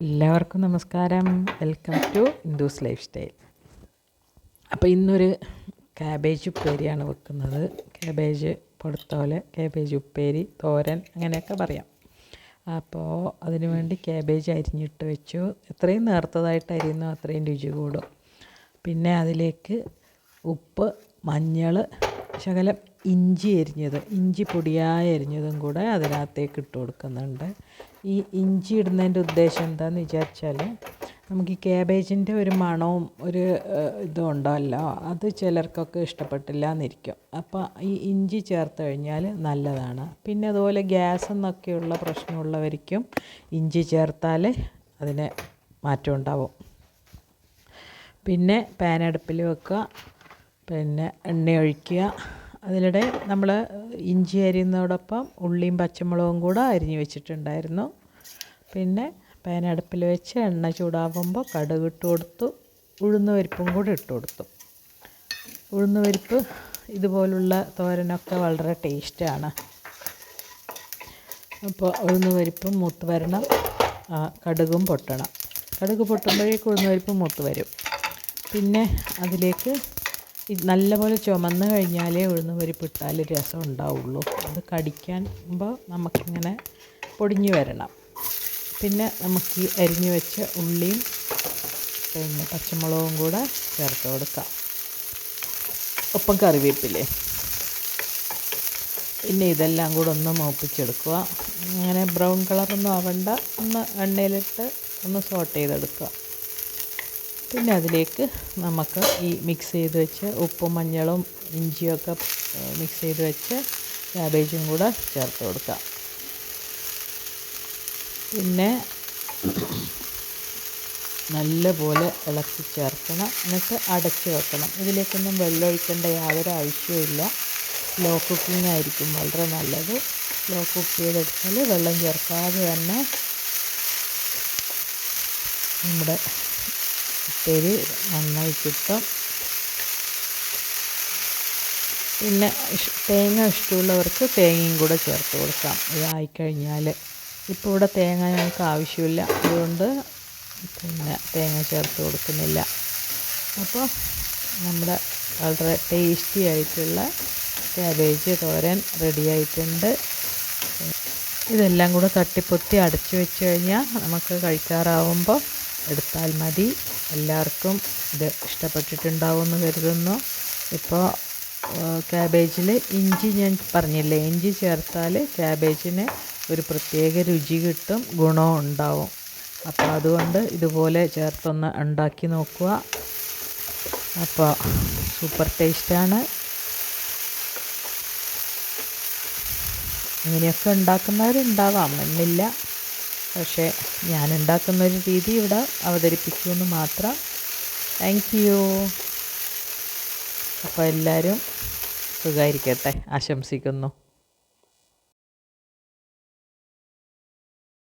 എല്ലാവർക്കും നമസ്കാരം. Welcome to Hindus life style അപ്പോൾ ഇന്നൊരു ക്യാബേജ് ഉപ്പേരിയാണ് വെക്കുന്നത്. ക്യാബേജ് പൊടുത്തോലെ ക്യാബേജ് ഉപ്പേരി തോരൻ അങ്ങനെയൊക്കെ പറയാം. അപ്പോൾ അതിനുവേണ്ടി ക്യാബേജ് അരിഞ്ഞിട്ട് വെച്ചു. എത്രയും നേർത്തതായിട്ട് അരിയുന്നു അത്രയും രുചി കൂടും. പിന്നെ അതിലേക്ക് ഉപ്പ് മഞ്ഞൾ ശകലം ഇഞ്ചി അരിഞ്ഞത് ഇഞ്ചി പൊടിയായി അരിഞ്ഞതും കൂടെ അതിനകത്തേക്ക് ഇട്ട് കൊടുക്കുന്നുണ്ട്. ഈ ഇഞ്ചി ഇടുന്നതിന്റെ ഉദ്ദേശം എന്താണെന്ന് വിചാരിച്ചാൽ നമുക്ക് ഈ ക്യാബേജിന്റെ ഒരു മണവും ഒരു ഇതും ഉണ്ടല്ലോ അത് ചിലർക്കൊക്കെ ഇഷ്ടപ്പെട്ടില്ല എന്നിരിക്കും അപ്പോൾ ഈ ഇഞ്ചി ചേർത്ത് കഴിഞ്ഞാൽ നല്ലതാണ്. പിന്നെ അതുപോലെ ഗ്യാസ് എന്നൊക്കെയുള്ള പ്രശ്നമുള്ളവർക്കും ഇഞ്ചി ചേർത്താൽ അതിന് മാറ്റം ഉണ്ടാവും. പിന്നെ പാൻ അടുപ്പിൽ വെക്കുക. പിന്നെ എണ്ണ ഒഴിക്കുക അതിനിടെ നമ്മൾ ഇഞ്ചി അരിയുന്നതോടൊപ്പം ഉള്ളിയും പച്ചമുളകും കൂടെ അരിഞ്ഞ് വെച്ചിട്ടുണ്ടായിരുന്നു. പിന്നെ പാൻ അടുപ്പിൽ വെച്ച് എണ്ണ ചൂടാകുമ്പോൾ കടുക് ഇട്ട് കൊടുത്തു. ഉഴുന്ന് പരിപ്പും കൂടെ ഇട്ട് കൊടുത്തു. ഉഴുന്ന് പരിപ്പ് ഇതുപോലുള്ള തോരനൊക്കെ വളരെ ടേസ്റ്റാണ് അപ്പോൾ ഉഴുന്ന് പരിപ്പും മൂത്ത് വരണം. കടുകും പൊട്ടണം. കടുക് പൊട്ടുമ്പോഴേക്കും ഉഴുന്ന് പരിപ്പ് മൂത്ത് വരും. പിന്നെ അതിലേക്ക് നല്ലപോലെ ചുമന്ന് കഴിഞ്ഞാലേ ഉഴുന്ന് പരിപ്പ് ഇട്ടാൽ രസം ഉണ്ടാവുള്ളൂ. അത് കടിക്കുമ്പോൾ നമുക്കിങ്ങനെ പൊടിഞ്ഞു വരണം. പിന്നെ നമുക്ക് ഈ അരിഞ്ഞു വെച്ച ഉള്ളിയും പിന്നെ പച്ചമുളകും കൂടെ ചേർത്ത് കൊടുക്കാം. ഒപ്പം കറിവേപ്പിലേ. പിന്നെ ഇതെല്ലാം കൂടെ ഒന്ന് മൂപ്പിച്ചെടുക്കുക. അങ്ങനെ ബ്രൗൺ കളറൊന്നും ആവണ്ട. ഒന്ന് എണ്ണയിലിട്ട് ഒന്ന് സോട്ട് ചെയ്തെടുക്കുക. പിന്നെ അതിലേക്ക് നമുക്ക് ഈ മിക്സ് ചെയ്ത് വെച്ച് ഉപ്പും മഞ്ഞളും ഇഞ്ചിയൊക്കെ മിക്സ് ചെയ്ത് വെച്ച് ക്യാബേജും കൂടെ ചേർത്ത് കൊടുക്കാം. പിന്നെ നല്ലപോലെ ഇളക്കി ചേർക്കണം. എന്നിട്ട് അടച്ച് വെക്കണം. ഇതിലേക്കൊന്നും വെള്ളമൊഴിക്കേണ്ട യാതൊരു ആവശ്യവുമില്ല ലോ കുക്കിംഗ് ആയിരിക്കും വളരെ നല്ലത്. ലോ കുക്ക് ചെയ്തെടുത്താൽ വെള്ളം ചേർക്കാതെ തന്നെ നമ്മുടെ ഉപ്പേരി നന്നായി കിട്ടും. പിന്നെ തേങ്ങ ഇഷ്ടമുള്ളവർക്ക് തേങ്ങയും കൂടെ ചേർത്ത് കൊടുക്കാം. ഇതായിക്കഴിഞ്ഞാൽ ഇപ്പോൾ ഇവിടെ തേങ്ങ ഞങ്ങൾക്ക് ആവശ്യമില്ല. അതുകൊണ്ട് പിന്നെ തേങ്ങ ചേർത്ത് കൊടുക്കുന്നില്ല. അപ്പോൾ നമ്മുടെ വളരെ ടേസ്റ്റി ആയിട്ടുള്ള ക്യാബേജ് തോരൻ റെഡി ആയിട്ടുണ്ട്. ഇതെല്ലാം കൂടെ തട്ടിപ്പൊത്തി അടച്ചു വെച്ച് കഴിഞ്ഞാൽ നമുക്ക് കഴിക്കാറാവുമ്പോൾ എടുത്താൽ മതി. എല്ലാവർക്കും ഇത് ഇഷ്ടപ്പെട്ടിട്ടുണ്ടാവുമെന്ന് കരുതുന്നു. ഇപ്പോൾ ക്യാബേജിൽ ഇഞ്ചി ഞാൻ പറഞ്ഞില്ലേ ഇഞ്ചി ചേർത്താൽ ക്യാബേജിന് ഒരു പ്രത്യേക രുചി കിട്ടും ഗുണവും ഉണ്ടാവും. അപ്പോൾ അതുകൊണ്ട് ഇതുപോലെ ചേർത്തൊന്ന് ഉണ്ടാക്കി നോക്കുക. അപ്പോൾ സൂപ്പർ ടേസ്റ്റാണ്. ഇങ്ങനെയൊക്കെ ഉണ്ടാക്കുന്നവരുണ്ടാവാം എന്നില്ല. പക്ഷേ ഞാൻ ഉണ്ടാക്കുന്ന ഒരു രീതി ഇവിടെ അവതരിപ്പിച്ചു എന്ന് മാത്രം. താങ്ക് യു അപ്പോൾ എല്ലാവരും സുഖമായിരിക്കട്ടെ. ആശംസിക്കുന്നു.